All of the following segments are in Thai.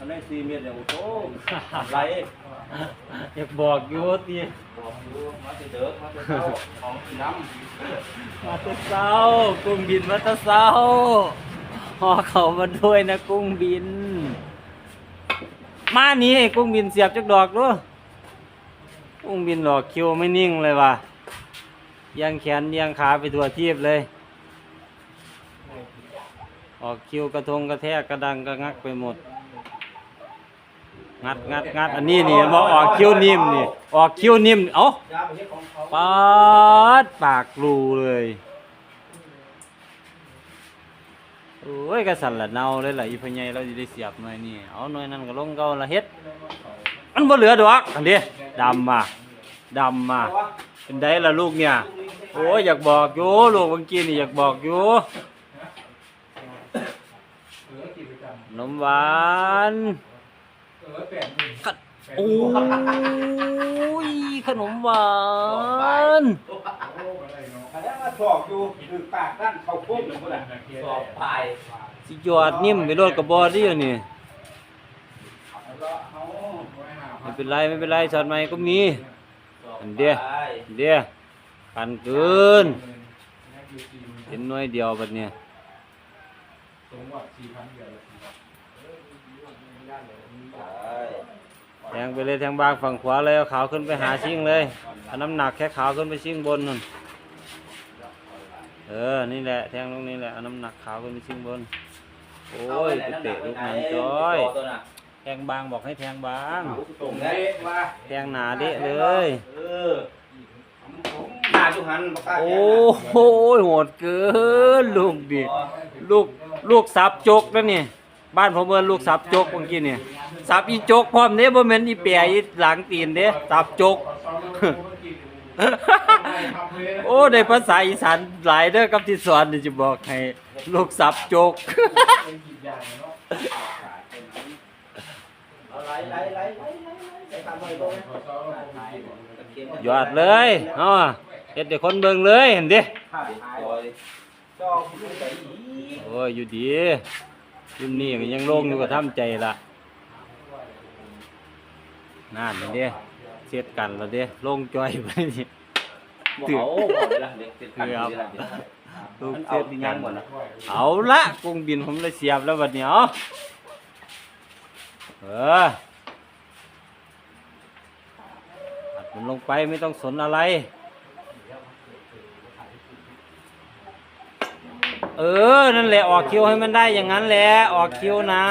มันได้สี่เมตรเนี่ยโอ้โหไหลอยากบอกอยู่ตีบอกอยู่มาจะเด้อมาจะเข้าของกินน้มาแตะเศร้ากุ้งบินมาแตะเศร้าหอเขามาด้วยนะกุ้งบิน มานี้กุ้งบินเสียบจักดอกด้วยกุ้งบินหลอกคิวไม่นิ่งเลยว่ะยังแขนยังขาไปทั่วทีบเลย ออกคิวกระทงกระแทกกระดังกระงักไปหมด งัดงัดงัดอันนี้นี่บอกออกคิ้วนิ่มนี่ออกคิ้วนิ่มเอ้าปาปาดปากรูเลยโอ้ยกระสันละเนาเลยล่ะอีพญายเราจะได้เสียบหน่อยนี่เอาหน่อยนั่นก็ลงเก่าละเฮ็ดมันบ่เหลือดอกอันนี้ดำมาดำมาเป็นได้ละลูกเนี่ยโอ้ยอยากบอกอยู่ลูกเมื่อกี้นี่อยากบอกอยู่ขนมหวาน ขะโอ้ยขนมหวานอันนี้มาสอบอยู่คือปากนั่นเขาพุ่งเลยพุ่นน่ะสอบปลายสิจอดนิ่มไปรถกับบอดี้นี่เอาไม่เป็นไรไม่เป็นไรช็อตใหม่ก็มีสอบอันเดียวปลายเดียวกันเกินเห็นหน่วยเดียวบัดเนี่ย แทงไปเลยแทงบางฝั่งขวาเลยเอาขาวขึ้นไปหาชิงเลยเอาน้ำหนักแค่ขาวขึ้นไปชิงบนนั่นเออ นี่แหละ แทงตรงนี้แหละเอาน้ำหนักขาวขึ้นไปชิงบน โอ้ยไปเตะลูกนั้นจ้อย แทงบางบอกให้แทงบาง ตรงนี้ว่าแทงหนาเดะเลย เออหนาจุหันบ่กโอ้โหโหดเกินลูกดิลูกลูกสับจกแล้วเนี่ย บ้านผมเอิ้นลูกสับจกเมื่อกี้นี่สับอีจกพร้อมเด้บ่แม่นอีแปรอีหลังตีนเด้สับจก โอ้ได้ภาษาอีสานหลายเด้อกับที่สอนนี่จะบอกให้ลูกสับจกหลไหลไหลไหลไหลไหลทำอะไรบ้างยอดเลยเนาะเฮ็ดให้คนเบิ่งเลยเห็นดิข้าวหายเลยจอกอยู่ไหนอีกโอ้ยอยู่ดี รุ่นนี้ก็ยังโล่งอยู่ก็ทำใจละนั่นเด้เสียดกันแล้วเด้โล่งจ้อยไปนี่บ่เอาบ่ได้ละเด็กติดเกือบลูลูกกเอาเสียดที่กัยันงหมดนะเอาละกุ้งบินผมเลยเสียบแล้วบัดนี้เอาเอออัดมันลงไปไม่ต้องสนอะไร เออ นั่นแหละออกคิวให้มันได้อย่างนั้นแหละ ออกคิวนะ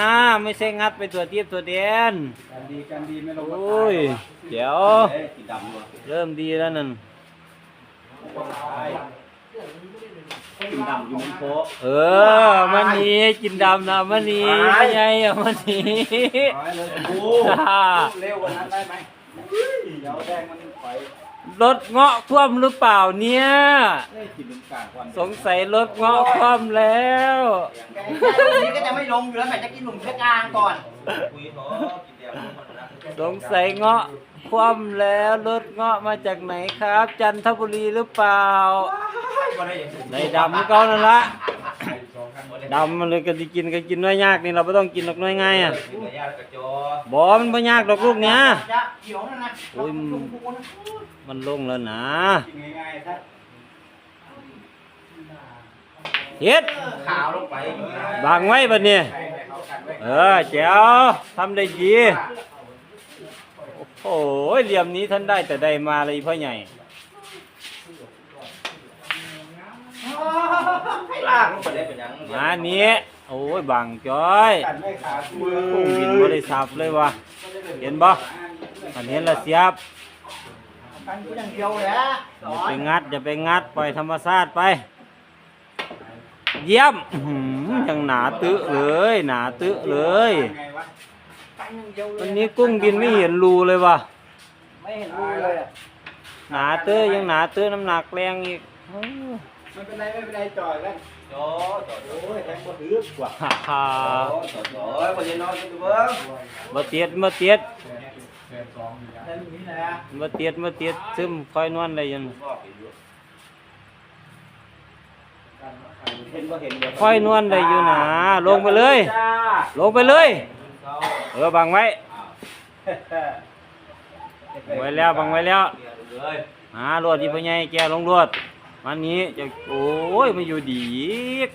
ไม่ใช่งัดไปตัวเทียบตัวเดียนการดีการดีไม่ลงโอ้ย เดี๋ยวเอ้ยสีดำว่ะเริ่มดีแล้วนั่นสีดำอยู่บนโป๊ะเออมันนี้กินดำนะมันนี้ไม่ใช่อะมันนี้ร้อยเลยโอ้เร็วกว่านั้นได้ไหมเดี๋ยวแดงมันไฟ รถเงาะคว่ำหรือเปล่าเนี่ยเอ้ยกินเป็นกลางวันสงสัยรถเงาะคว่ำแล้ว วันนี้ก็จะไม่ลงอยู่แล้วแม่จะกินหนุ่มเช็คกลางก่อนคุยเถอะกินเดี๋ยวมันนะสงสัยเงาะ คว่ำแล้วรถเงาะมาจากไหนครับ จันทบุรีหรือเปล่าบ่ได้อย่างในดำก็นั่นละดำมันเลยก็สิกินก็กินน้อยยากนี่เราไม่ต้องกินหรอกน้อยง่ายอะกินกับยาแล้วกระจอบอมันไม่ยากหรอกลูกเนี้ยจะเขียวนั่นนะโอ้ยชมพูนะมันลงแล้วนะกินง่ายๆซะเฮ็ดขาวลงไปง่ายบางไว้บัดนี้ๆให้เขากันไว้เออแจ๋วทำได้ดี โอ้โหเหลี่ยมนี้ท่านได้แต่ใดมาเลยพ่อใหญ่ให้ลากลงไปได้เป็นหยังมานี้ยโอ้ยบางจ้อยกันไม่ขาดมือกุ้งบินบ่ได้สับเลยวะเห็นบ่อันเห็นละเสียบกันกูอย่างเดียวแหละอย่าไปงัดอย่าไปงัดปล่อยธรรมชาติไป เยี่ยมอื้อหือยังหนาตึเลย หนาตึเลย ไงวะ อย่างเดียวเลยวันนี้กุ้งบินไม่เห็นรูเลยวะไม่เห็นรูเลยอะหนาเตื้อยังหนาเตื้อน้ำหนักแรงอีกโอ้ไม่เป็นไรไม่เป็นไรจอยกันจอจอโอ้ยแทงบ่ถือกว่าฮ่าฮ่าจอจอยบ่ได้นอนกันอยู่เบิ่งมาเตียดมาเตียดแทงนี้แหละมาเตียดมาเตียดซึมคอยนวลอะไรอยันบอกอยู่เห็นบ่เห็นเดี๋ยวคอยนวลได้อยู่นะลงไปเลยจ้าลงไปเลย เอออบังไว้บังไว้แล้วบังไว้แล้วเลยหารวดที่พ่อใหญ่แกลงรวดมันนี้จะโอ้ยมาอยู่ดีอีก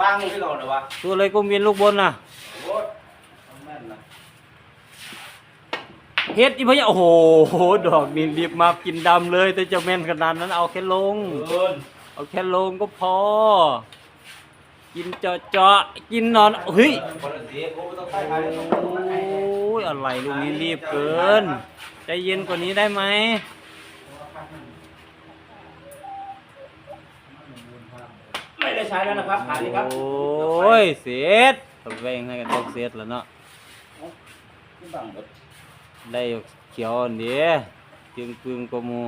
บ้างมึงที่เราเหรอวะตัวเลยกุมเวียนลูกบนน่ะโอ้ยแม่นนะเฮ็ดอีพ่อใหญ่โอ้โหดอกนี่รีบมากินดำเลยแต่จะแม่นขนาดนั้นเอาแค่ลง เกินเอาแค่ลงก็พอ กินเจาะเจาะๆกินนอนเฮ้ยคนละสีโอ้ต้องใช้ใครโอ้ยอะไรลูกนี้รีบเกิน ใจเย็นกว่านี้ได้ไหมไม่ได้ใช้แล้วนะครับขาดนี้ครับโอ้ยเสร็จตะแวงให้กันต้องเสร็จแล้วเนาะบังหมดได้เขียวอันเดียจึงปึงกว่าหมู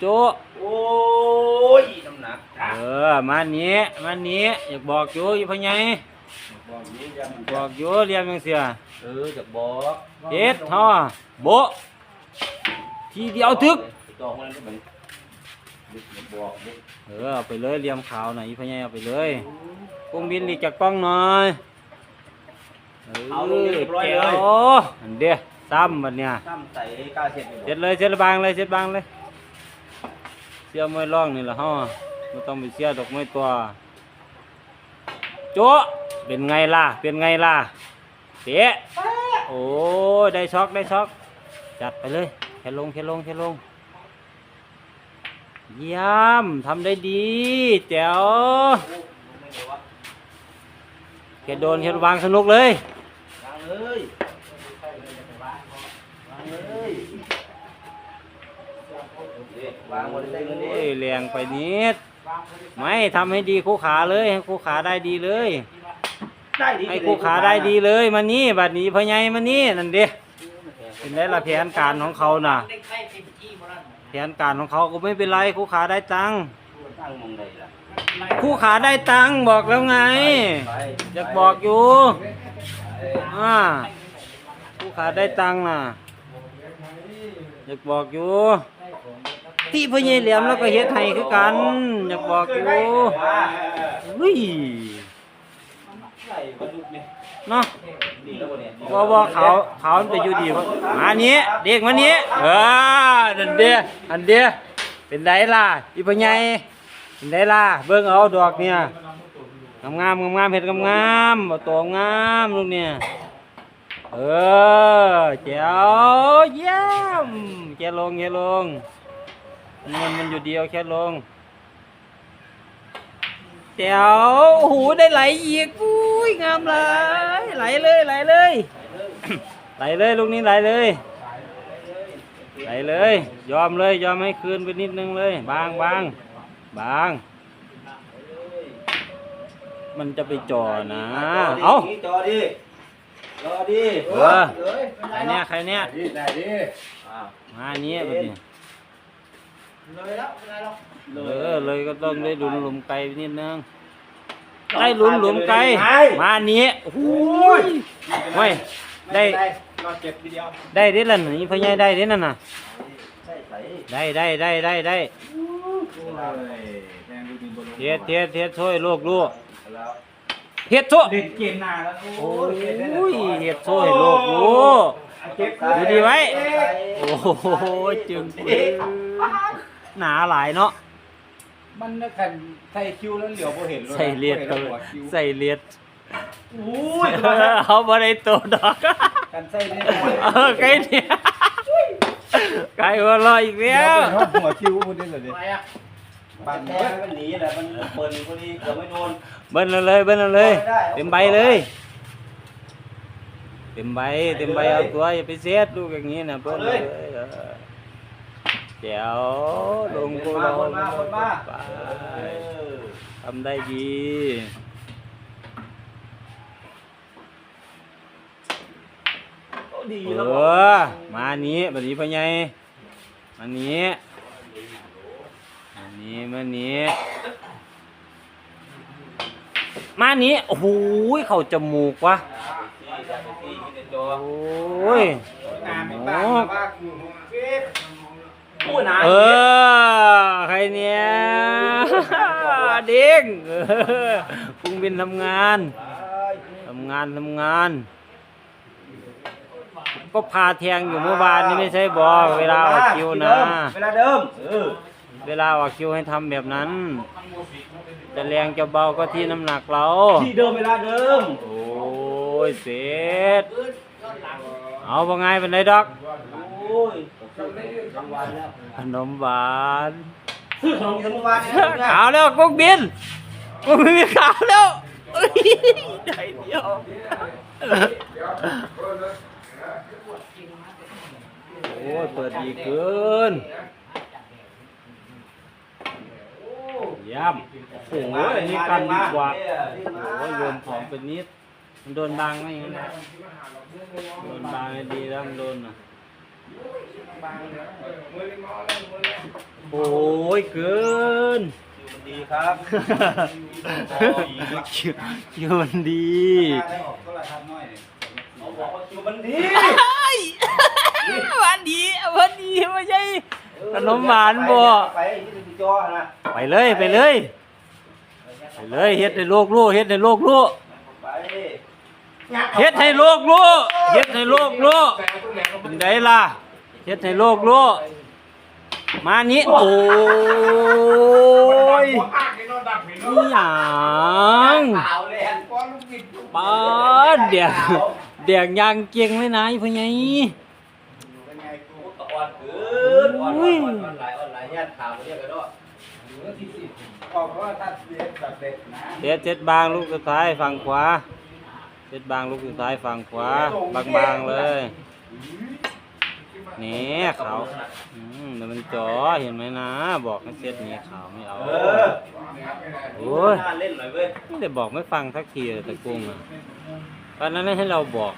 โจะโอ้ยน้ำหนักเออมานี้มานี้อยากบอกอยู่อีพ่อใหญ่บอกนี้ยังบอกอยู่เรียมยังเสียเออจะบอกเฮ็ดท่อโบะทีเดียวทึกจองมันก็เหมือนบอกดิเออเอาไปเลยเรียมขาวหน่อยอีพ่อใหญ่เอาไปเลยกุ้งบินหลีกจากกล้องหน่อยเออแก้วอันเดียซ้ำบัดเนี่ยซ้ำใส่กาเสร็จเสร็จเลยเสร็จบางเลยเสร็จบางเลยเสียมวยร่องนี่แหละฮะไม่ต้องไปเสียดอกไม้ตัวโจะเป็นไงล่ะ เป็นไงล่ะเตะโอ้ยได้ช็อกได้ช็อกจัดไปเลยแค่ลงแค่ลงแค่ลงเยี่ยมทำได้ดีแจ๋วแค่โดนแค่วางสนุกเลยวางเลยวางเลยวางบนได้เงิน โอ้นี่ยแรงไปนิด ไม่ทำให้ดีคู่ขาเลย ให้คู่ขาได้ดีเลย ได้ดีให้คู่ขาได้ดีเลยมานี่บัดนี้พ่อใหญ่มานี่นั่นเด้เป็นไรละแผนการของเขาน่ะได้ไข่เต็มที่หมดแล้วแผนการของเขาก็ไม่เป็นไรคู่ขาได้ตังค์ตั้งมองใดล่ะคู่ขาได้ตังค์บอกแล้วไงไปอยากบอกอยู่อ่าคู่ขาได้ตังค์น่ะอยากบอกอยู่ ที่พ่อใหญ่เหลี่ยมแล้วก็เฮ็ดให้คือกัน อยากบอกอยู่วิใส่กระดูกนี่เนาะบ่บ่เขาเขามันไปอยู่ดีวะมาเนี้ยเด็กมานี้เอออันเดียอันเดียเป็นไดล่ะอีพ่อใหญ่เป็นไดล่ะเบิ่งเอาดอกเนี่ยงามงามงามงามเห็ดงามงามๆตัวงามลูกเนี่ยเออแจ๋วเยี่ยมแค่ลงแค่ลง มันมันอยู่เดียวแค่ลงแจ๋วโอ้โหได้ไหลอีกอุ้ยงามเลยไหลเลยไหลเลย ไหลเลยลูกนี้ไหลเลย ไหลเลย ยอมเลยยอมให้คืนไปนิดนึงเลย บางบางบาง มันจะไปจ่อนะ เอาจอดิจอดิเออใครเนี่ยใครเนี่ยได้ดิมาอันนี้แบบนี้ เลยแล้วเป็นไรหรอกเออเลยก็ต้องได้หลุมหลุมไกลไปนิดนึงได้หลุมหลุมไกลมาอันนี้โอ้โหยไม่ได้รอเจ็บทีเดียวได้เด้แล้วนี่พ่อใหญ่ได้เด้นั่นน่ะใช่ใส่ได้ได้ได้ได้ได้แทงดูดีบนเทียดเทียดเทียดช่วยลูกลูกแล้วเฮ็ดช่วยเด็ดเกณฑ์หน้าแล้วโอ้ยเฮ็ดช่วยลูกลูกเก็บดูดีไว้โอ้โหจึงปื้อ หนาหลายเนาะมันนะคันใส่คิวแล้วเหลียวบ่เห็นเลยใส่เลียดก็เลยใส่เลียดโอ้ยเอาบ่ได้โตดอกกันใส่เลียดเออไก่เนี่ยไก่หัวเรออีกแล้วหัวคิวพุ่นได้เลยดิอะไรอะปันแท้มันหนีแหละมันเปิดพอดีเกือบไม่โดนเบิ้ลเอาเลยเบิ้ลเอาเลย เต็มใบเลย เต็มใบเต็มใบเอาตัวอย่าไปเสียดลูกอย่างนี้นะเบิ้ลเลยเออ แจ๋วลงกูลงไปทำได้ดีดีเอแล้วอมานี้บัดนี้พ่อใหญ่มานี้มานี้มานี้มานี้โอ้โหเข้าจมูกวะ โอ้ย งานไม่บ้างว่า ผู้นายเออ ใครเนี่ยเด้งเออกูกุ้งบินทำงานทำงานทำงาน ก็พาแทงอยู่เมื่อวานนี่ไม่ใช่บอเวลาออกคิวนะ เวลาเดิมเออเวลาออกคิวให้ทำแบบนั้น จะแรงจะเบาก็ที่น้ำหนักเรา ที่เดิมเวลาเดิม โอ้ยเสร็จเอาว่าไงเป็นไรดอก โอ้ยทั้งวันแล้วขนมหวานซื้อขนมทั้งวันเนี่ยขาวแล้วกุ้งบินกุ้งบินขาวแล้วเอ้ยใจเดียวโอ้ยเปิดดีเกินเย่ำโอ้โหอันนี้กันดีกว่าโอ้ยโยนของเป็นนิดมันโดนบางไหมอย่างนั้นน่ะโดนบางให้ดีแล้วมันโดนอะ โอ้ยเกิน ดีครับคิวคิวมันดีได้ออกก็ราคาน้อยเนี่ยเขาบอกว่าคิวมันดีหวานดีหวานดีไม่ใช่ขนมหวานบ่ไปที่ดูจอนะไปเลยไปเลยไปเลยเฮ็ดให้โลกรู้เฮ็ดให้โลกรู้ไป เฮ็ดให้โลกรู้เฮ็ดให้โลกรู้เป็นไดล่ะเฮ็ดให้โลกรู้มานี้โอ้ยอีหยังขาวเลยก้อนลูกบิดปาดเดียกเดียกยางเกียงเลยนะอีพ่อใหญ่เป็นไงกูตะอ่อนเกินอ่อนอ่อนอ่อนอ่อนหลายอ่อนหลายญาติข่าวมาเรียกกันด้วยบอกว่าถ้าเด็ดแบบเด็ดนะเด็ดเจ็ดบางลูกสุดท้ายฝั่งขวา เจ็ดบางลูกสุดท้ายฝั่งขวาบางๆเลยนี่เขาอืมเดี๋ยวมันจ่อเห็นไหมนะ บอกให้เซ็ตนี้ขาวไม่เอาเออโอ้ยน่าเล่นหน่อยเว้ยไม่ได้บอกไม่ฟังสักทีเลยตะกุ้งอะตอนนั้นให้เราบอก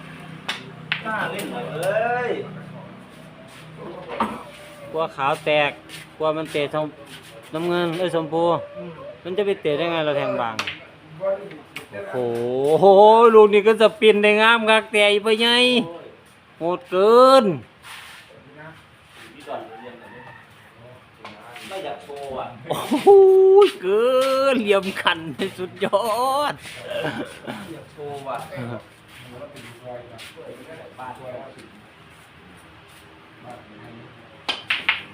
น่าเล่นหน่อยเอ้ยกลัวขาวแตกกลัวมันเตะชมน้ำเงินเอ้ยชมพูมันจะไปเตะได้ไงเราแทงบาง โอ้โหลูกนี้ก็สปินได้งามคักแต่อีไปไงโหดเกินพี่ก่อนเรียนหน่อยดิไม่อยากโชว์อะโอ้โหเกินเหลี่ยมขันสุดยอดอยากโชว์อะ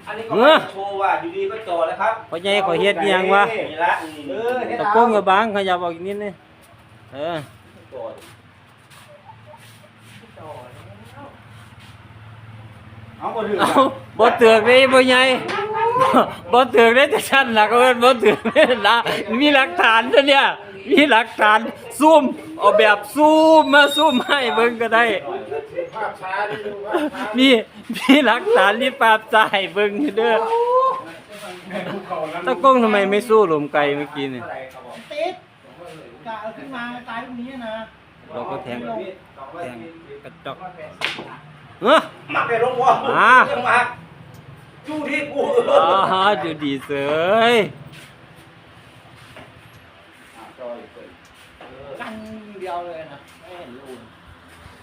อันนี้ก็ไม่อยากโชว์ว่ะอยู่ดีก็จอแล้วครับพ่อใหญ่ขอเฮ็ดอิหยังวะนี่ละเออเฮ็ดตะเอาโก้งกับบางขยับออกอีกนิดนึง เออจอเอาบ่ถือเอาบ่เตือกเลยพ่อใหญ่บ่เตือกได้แต่ชั้นหลักเอิ้นบ่เตือกเลยนะมีหลักฐานซะเนี่ย มีหลักฐานซูมเอาแบบซูมมาซูมให้เบิ่งก็ได้มีมีหลักฐานที่ปราบใจายเบิ่งอยู่เด้อตะกล้องทำไมไม่สู้ลมไกลเมื่อกี้นี่ติด กะเอาขึ้นมาตายตรงนี้นะเราก็แทงแทงกระจอกเอ้อมักไปลงวะอ่ายังมักจู้ที่กูอ๋อดูดีเสยกันเดียวเลยนะไม่เห็นรูน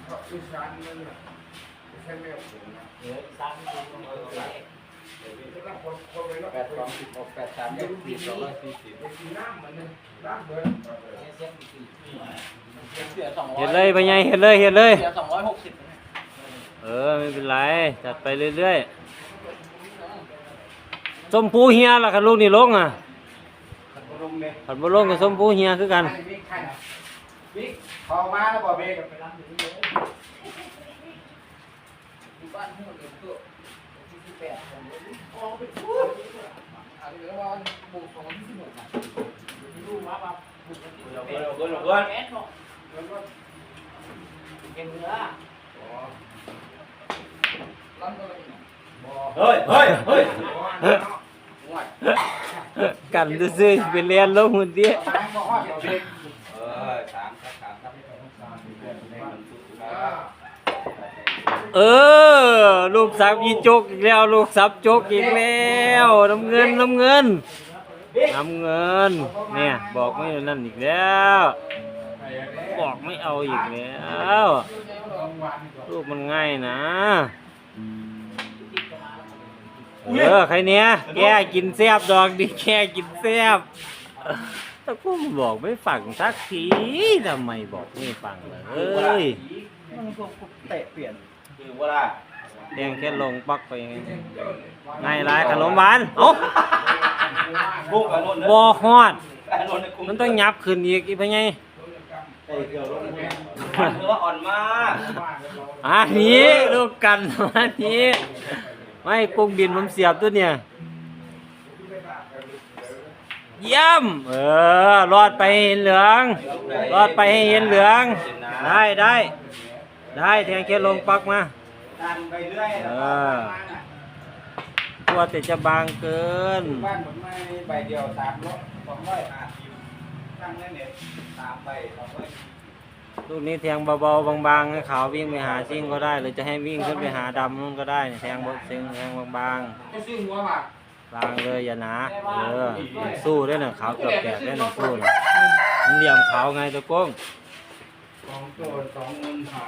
แปดสองสิบหกแปดสามยี่สิบสองร้อยสี่สิบเสียสองร้อยเห็นเลยไปไงเห็นเลยเห็นเลย เสียสองร้อยหกสิบเออไม่เป็นไร จัดไปเรื่อยๆส้มผูเฮียล่ะคันลูกนี่ลงอะลงเลยคันบ่ลงกับส้มผูเฮียคือกันบิ๊กบิ๊กพอมาแล้วบอกเบกบ้านที่เราเดินตัวที่สิบแปด ออกไปพูดอันนี้ว่าบุกของที่สิบหกอะดูมาแบบบุกกันที่เกินเกินเกินแก๊สเนาะเก่งเนื้อร้านตัวไหนเฮ้ยเฮ้ยเฮ้ยกันซื่อๆไปเรียนลงหุ่นเดียเออสามครับสามครับ เออ ลูกสับยีจกอีกแล้ว ลูกสับจกอีกแล้วน้ำเงินน้ำเงินน้ำเงิน เนี่ยบอกไม่นั่นอีกแล้ว บอกไม่เอาอีกแล้วลูกมันง่ายนะเออใครเนี้ยแกกินแซบดอกดิแกกินแซบเอตะกุ้งบอกไม่ฟังสักทีทำไมบอกไม่ฟังเลยเอ้ยมันก็เตะเปลี่ยน คือว่าล่ะแดงแค่ลงปักไปยังไงไงไรขนมหวานเอ้ากุ้งกับนนท์บ่ฮอดนนท์กุ้งมันต้องยับขึ้นอีกอีพะไงใส่เกลือลงมันคือว่าอ่อนมากอันนี้ลูกกันอันนี้ ไม่กุ้งบินผมเสียบตัวเนี่ยเยี่ยม เออ รอดไปให้เห็นเหลือง รอดไปให้เห็นเหลือง ได้ได้ ได้แทงแค่ลงปักมาดันไปเรื่อยเออตัวแต่จะบางเกิน บ้านผมไม่ใบเดียวสามร้อยสองร้อยห้าสิบตั้งเงินเนี่ยสามใบสองร้อยลูกนี้แทงเบาๆบางๆให้ขาววิ่งไปหาซิ่งก็ได้ หรือจะให้วิ่งขึ้นไปหาดำนู่นก็ได้เนี่ยแทงบนซิงแทงบางก็ซื้อหัวมาๆบางเลยอย่าหนาเออสู้ด้วยน่ะขาวเกือบแตกได้น่ะสู้น่ะมันเหลี่ยมขาวไงตะก้ง สองโจทย์สองเงินหา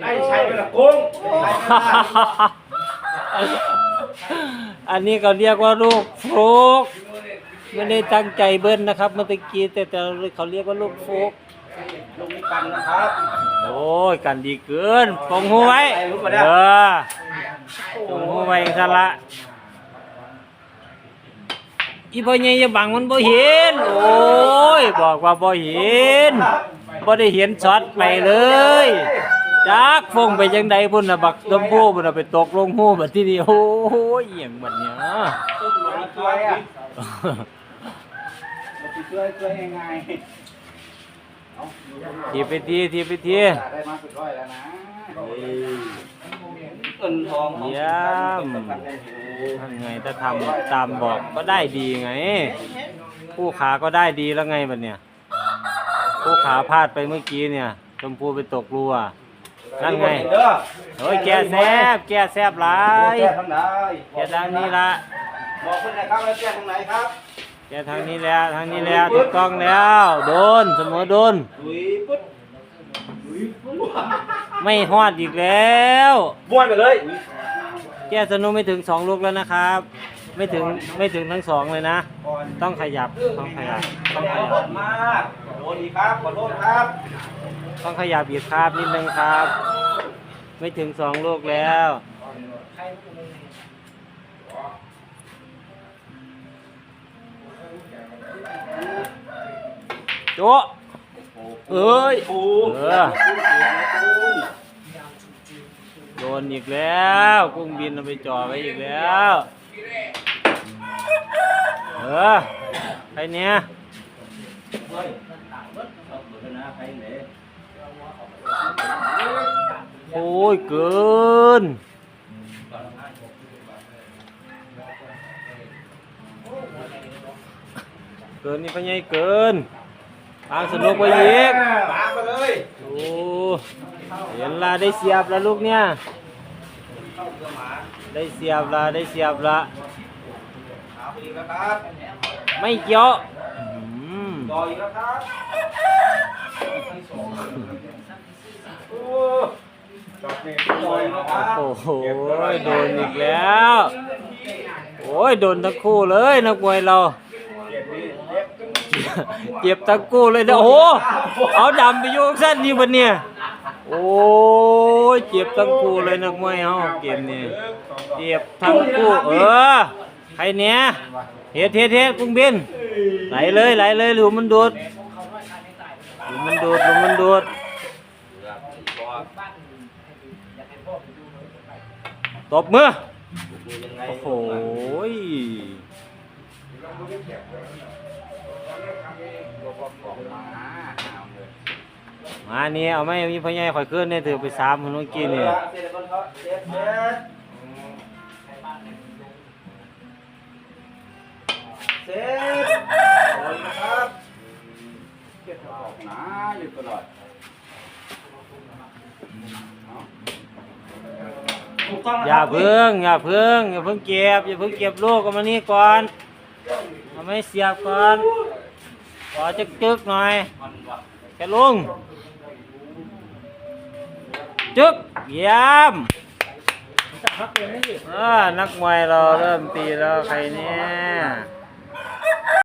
ได้ใช้ไปละกุ้งอันนี้เขาเรียกว่าลูกฟลุกไม่ได้ตั้งใจเบิ้ลนะครับ เมื่อตะกี้แต่แต่เขาเรียกว่าลูกฟลุกลุงนี้กันนะครับ โอ้ยกันดีเกินตรงหูไว้ใส่รู้ปะเนี่ยเออตรงหูไว้ซะละ อีพ่อใหญ่จะบังมันบ่เห็น โอ้ย บอกว่าบ่เห็นบ่ได้เห็นช็อตไปเลยจักฟงไปจังใดพุ่นน่ะบักตมพูพุ่นน่ะไปตกลงหูบัดทีนี้โอ้ยเอียงบัดเนี้ยต้นหมาช่วยอะมาช่วยช่วยยังไงเอาทีไปทีทีไปทีได้มาสุดร้อยแล้วนะเงินทองของเยี่ยม ทำไงถ้าทำตามบอกก็ได้ดีไง ผู้ขาก็ได้ดีแล้วไงบัดเนี่ย ผู้ขาพลาดไปเมื่อกี้เนี่ยชมพูไปตกรัวนั่นไงเด้อโอ้ยแกแซบแกแซบหลายแก้ทางไหนแกทางนี้ละบอกเพื่อนนะครับแล้วแก้ทางไหนครับแกทางนี้แล้วทางนี้แล้วถูกต้องแล้ว โดนเสมอโดนดุยปุ๊บดุยปุ๊บไม่ฮอดอีกแล้วบ้วนไปเลย แกสนุกไม่ถึงสองลูกแล้วนะครับ ไม่ถึงไม่ถึงทั้งสองเลยนะก่อนต้องขยับต้องขยับต้องขขอยัโทบษมากโดนอีกครับขอโทษครับ ต้องขยับอีกครับนิดนึงครับ ไม่ถึงสองลูกแล้วโจ๊ะเอ้ยปูเออ โดนอีกแล้ว กุ้งบินเอาไปจ่อไว้อีกแล้ว เออใครเนี้ยเฮ้ยเอาเปิดนะใครไหนโอ้ย เกิน เกินนี่พะไงเกินทางสนุกไปอีกตามมาเลย โอ้ เห็นละได้เสียบแล้วลูกเนี่ย ได้เสียบละได้เสียบละไม่เกี่ยวอืมต่ออีกแล้วครับโอ้จอดนล้วครับโอ้โหโดนอีกแล้ว โอ้ยโดนทั้งคู่เลยนักมวยเรา เจ็บทั้งคู่เลยนะโอ้โหเอาดำไปโยกเส้นนี่บันเนี่ย โอ้ยเจ็บทั้งคู่เลยนักมวยเฮาเกมนี้เจ็บทั้งคู่เออใครเนี้ยเฮ็ดเฮ็ดเฮ็ดกุ้งบินไหลเลยไหลเลยหลุมมันดูดหลุมมันดูดหลุมมันดูดตบมือโอ้โหย มานี่เอาไม่มีพ่อใหญ่ข่อยขึ้นเนี่ยถือไปสามคนเมื่อกี้นี่เสร็จแล้วก็เจ็บเจ็บเสร็จโอ้ยนครับเก็บออกนะอยู่ตลอดอย่าเพิ่งอย่าเพิ่งอย่าเพิ่งเก็บอย่าเพิ่งเก็บลูกเอามานี่ก่อนเอาไม่เสียบก่อนขอจึกจึกๆหน่อยแค่ลุง จึ๊กยี่มเออนักมวยเราเริ่มตีแล้วใครเนี่ย